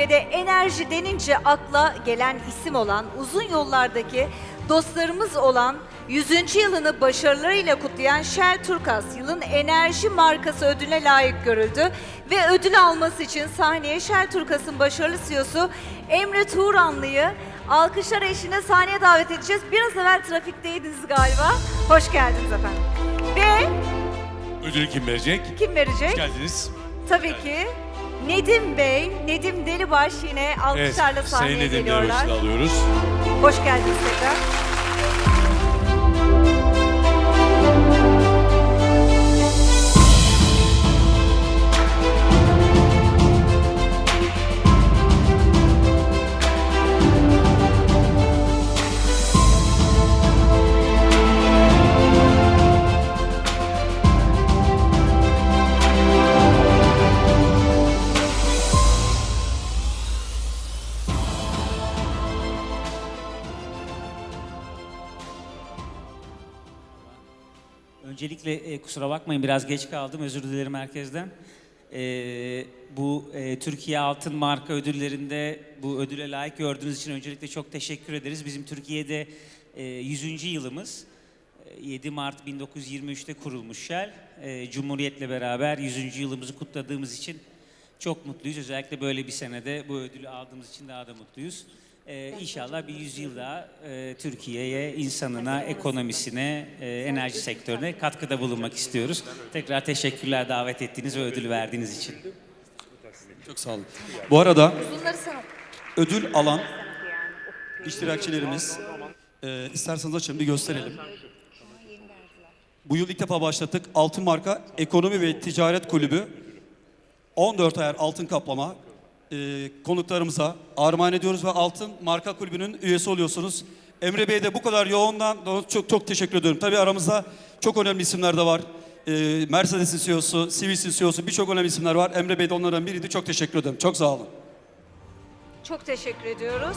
Türkiye'de enerji denince akla gelen isim olan, uzun yollardaki dostlarımız olan 100. yılını başarılarıyla kutlayan Shell Turkas yılın enerji markası ödülüne layık görüldü ve ödül alması için sahneye Shell Turkas'ın başarılı CEO'su Emre Turanlı'yı alkışlar eşliğinde sahneye davet edeceğiz. Biraz evvel trafikteydiniz galiba. Hoş geldiniz efendim. Ve Ödülü kim verecek? kim verecek? Hoş geldiniz. Tabii ki Nedim Bey, Nedim Delibaş yine alkışlarla evet, sahneye Sayın Nedim geliyorlar. Demirbaş'ı da alıyoruz. Hoş geldiniz tekrar. Öncelikle e, kusura bakmayın biraz geç kaldım özür dilerim herkesten. E, bu e, Türkiye Altın Marka ödüllerinde bu ödüle layık gördüğünüz için öncelikle çok teşekkür ederiz. Bizim Türkiye'de e, 100. yılımız. E, 7 Mart 1923'te kurulmuş Shell. E, Cumhuriyet'le beraber 100. yılımızı kutladığımız için çok mutluyuz. Özellikle böyle bir senede bu ödülü aldığımız için daha da mutluyuz. Ee, inşallah bir yüzyıl daha e, Türkiye'ye, insanına, ekonomisine, e, enerji sektörüne katkıda bulunmak istiyoruz. Tekrar teşekkürler davet ettiğiniz ve ödülü verdiğiniz için. Çok sağ olun. Bu arada Bunları sana ödül alan iştirakçilerimiz e, isterseniz açın bir gösterelim. Bu yıl ilk defa başlattık. Altın Marka Ekonomi ve Ticaret Kulübü 14 ayar altın kaplama e, konuklarımıza armağan ediyoruz ve Altın Marka Kulübü'nün üyesi oluyorsunuz. Emre Bey de bu kadar yoğundan çok çok teşekkür ediyorum. Tabii aramızda çok önemli isimler de var. E, Mercedes'in CEO'su, Sivis'in CEO'su birçok önemli isimler var. Emre Bey de onlardan biriydi. Çok teşekkür ederim. Çok sağ olun. çok teşekkür ediyoruz.